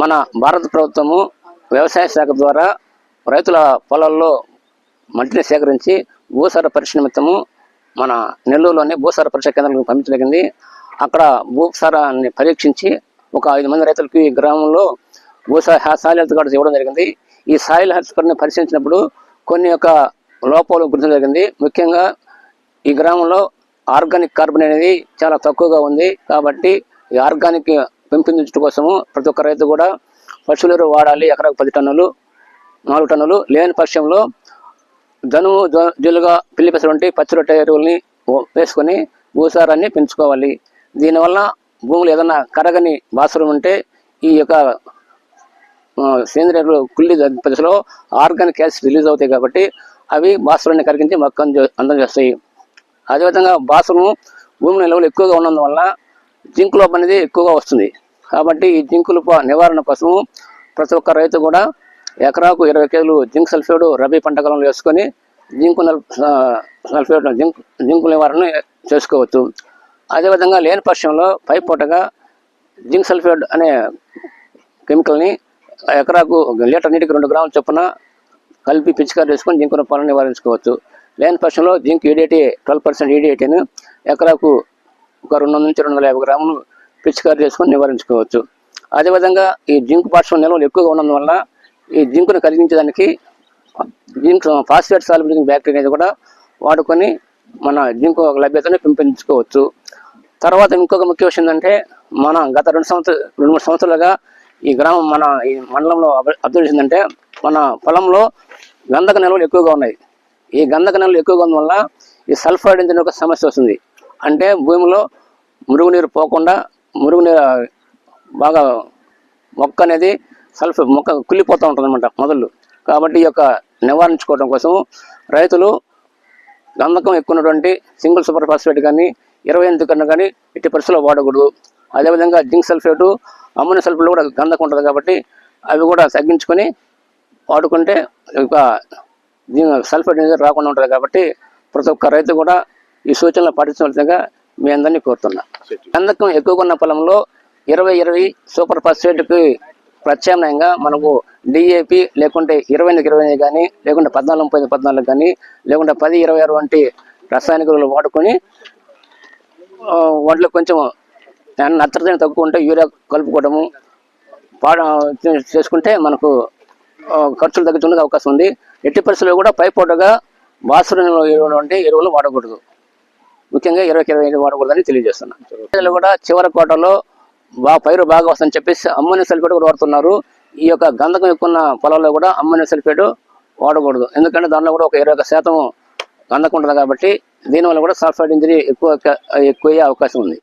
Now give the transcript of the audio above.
మన భారత ప్రభుత్వము వ్యవసాయ శాఖ ద్వారా రైతుల పొలాల్లో మట్టిని సేకరించి భూసార పరీక్ష నిమిత్తము మన నెల్లూరులోని భూసార పరీక్ష కేంద్రాలకు పంపించగలిగింది అక్కడ భూసారాన్ని పరీక్షించి ఒక ఐదు మంది రైతులకి ఈ గ్రామంలో భూసార సాయిల్ హెల్త్ కార్డు ఇవ్వడం జరిగింది. ఈ సాయిల్ హెల్త్ కార్డుని పరిశీలించినప్పుడు కొన్ని యొక్క లోపాలు గుర్తించడం జరిగింది. ముఖ్యంగా ఈ గ్రామంలో ఆర్గానిక్ కార్బన్ అనేది చాలా తక్కువగా ఉంది. కాబట్టి ఈ ఆర్గానిక్ పెంపొందించడం కోసము ప్రతి ఒక్క రైతు కూడా పశువుల ఎరువు వాడాలి ఎకరాకు పది టన్నులు నాలుగు టన్నులు. లేని పక్షంలో జనుము జల్లుగా పిల్లి పెసర వంటి పచ్చి రొట్టె ఎరువుల్ని వేసుకొని భూసారాన్ని పెంచుకోవాలి. దీనివల్ల భూములు ఏదైనా కరగని బాసరం ఉంటే ఈ యొక్క సేంద్రియ ఎరువులు కుళ్ళి దశలో ఆర్గానిక్ యాసిడ్ రిలీజ్ అవుతాయి కాబట్టి అవి బాసురాన్ని కరిగించి మొక్కను అందం చేస్తాయి అదేవిధంగా బాసురం భూమి నిల్వలు ఎక్కువగా ఉన్నందువల్ల జింక్ లోపం అనేది ఎక్కువగా వస్తుంది. కాబట్టి ఈ జింక్ లోప నివారణ కోసం ప్రతి ఒక్క రైతు కూడా ఎకరాకు ఇరవై కేజీలు జింక్ సల్ఫేట్ రబీ పంట కాలంలో వేసుకొని జింకు సల్ఫేట్ జింక్ జింకు నివారణ చేసుకోవచ్చు. అదేవిధంగా లేని పక్షంలో పై పూటగా జింక్ సల్ఫేట్ అనే కెమికల్ని ఎకరాకు లీటర్ నీటికి రెండు గ్రాముల చొప్పున కలిపి పిచికారు చేసుకొని జింకు రూపాలను నివారించుకోవచ్చు. లేని పక్షంలో జింక్ ఈడిఐటీ ట్వెల్వ్ పర్సెంట్ ఈడిఐటీని ఎకరాకు ఒక రెండు వందల నుంచి రెండు వందల యాభై గ్రాములు పిచికారీ చేసుకొని నివారించుకోవచ్చు. అదేవిధంగా ఈ జింక్ పార్శ్వం నిల్వలు ఎక్కువగా ఉన్నందువల్ల ఈ జింకును కలిగించడానికి జింక్ ఫాస్ఫేట్ సాల్బిలింగ్ బ్యాక్టీరియా అనేది కూడా వాడుకొని మన జింక్ లభ్యతను పెంపొందించుకోవచ్చు. తర్వాత ఇంకొక ముఖ్య విషయం ఏంటంటే మన గత రెండు సంవత్సరాలు రెండు మూడు సంవత్సరాలుగా ఈ గ్రామం మన ఈ మండలంలో అబ్- అబ్జర్వ్ చేసిందంటే మన పొలంలో గంధక నిల్వలు ఎక్కువగా ఉన్నాయి. ఈ గంధక నిల్వలు ఎక్కువగా ఉండడం వల్ల ఈ సల్ఫైడ్ ఇంజన్ ఒక సమస్య వస్తుంది. అంటే భూమిలో మురుగునీరు పోకుండా మురుగునీరు బాగా మొక్క అనేది సల్ఫర్ మొక్క కుళ్ళిపోతూ ఉంటుంది అనమాట మొదలు. కాబట్టి ఈ యొక్క నివారించుకోవడం కోసం రైతులు గంధకం ఎక్కువ ఉన్నటువంటి సింగిల్ సూపర్ ఫాస్ఫేట్ కానీ ఇరవై ఎనిమిది కన్నా కానీ ఎట్టి పరిస్థితుల్లో వాడకూడదు. అదేవిధంగా జింక్ సల్ఫేటు అమ్మోనియం సల్ఫేట్ కూడా గంధకం ఉంటుంది కాబట్టి అవి కూడా తగ్గించుకొని వాడుకుంటే ఒక సల్ఫేట్ అనేది రాకుండా ఉంటుంది కాబట్టి ప్రతి ఒక్క రైతు కూడా ఈ సూచనలు పాటించవలసిందిగా మీ అందరినీ కోరుతున్నా. గంధకం ఎక్కువగా ఉన్న పొలంలో ఇరవై ఇరవై సూపర్ ఫస్ఫేట్కి ప్రత్యామ్నాయంగా మనకు డిఏపి లేకుంటే ఇరవై ఎనిమిది ఇరవై ఎనిమిది కానీ లేకుంటే పద్నాలుగు ముప్పై ఐదు పద్నాలుగు కానీ లేకుంటే పది ఇరవై ఆరు వంటి రసాయనిక ఎరువులు వాడుకొని ఆ, వాటిలో కొంచెం నత్రజని తక్కువ ఉంటే యూరియా కలుపుకోవడము పాడ చేసుకుంటే మనకు ఖర్చులు తగ్గుతుండే అవకాశం ఉంది. ఎట్టి పరిస్థితుల్లో కూడా పైపోటగా పూటగా ఎరువులు వంటి ఎరువులు వాడకూడదు. ముఖ్యంగా ఇరవై ఇరవై ఐదు వాడకూడదని తెలియజేస్తున్నాను. ప్రజలు కూడా చివరి కోటలో బాగా పైరు బాగా వస్తుందని చెప్పేసి అమ్మోనియం సల్ఫేట్ కూడా వాడుతున్నారు. ఈ యొక్క గంధకం ఎక్కువ ఉన్న పొలాల్లో కూడా అమ్మోనియం సల్ఫేట్ వాడకూడదు. ఎందుకంటే దానిలో కూడా ఒక ఇరవై ఒక శాతం గంధకం ఉంటుంది కాబట్టి దీనివల్ల కూడా సల్ఫైడ్ ఇంజరీ ఎక్కువ ఎక్కువయ్యే అవకాశం ఉంది.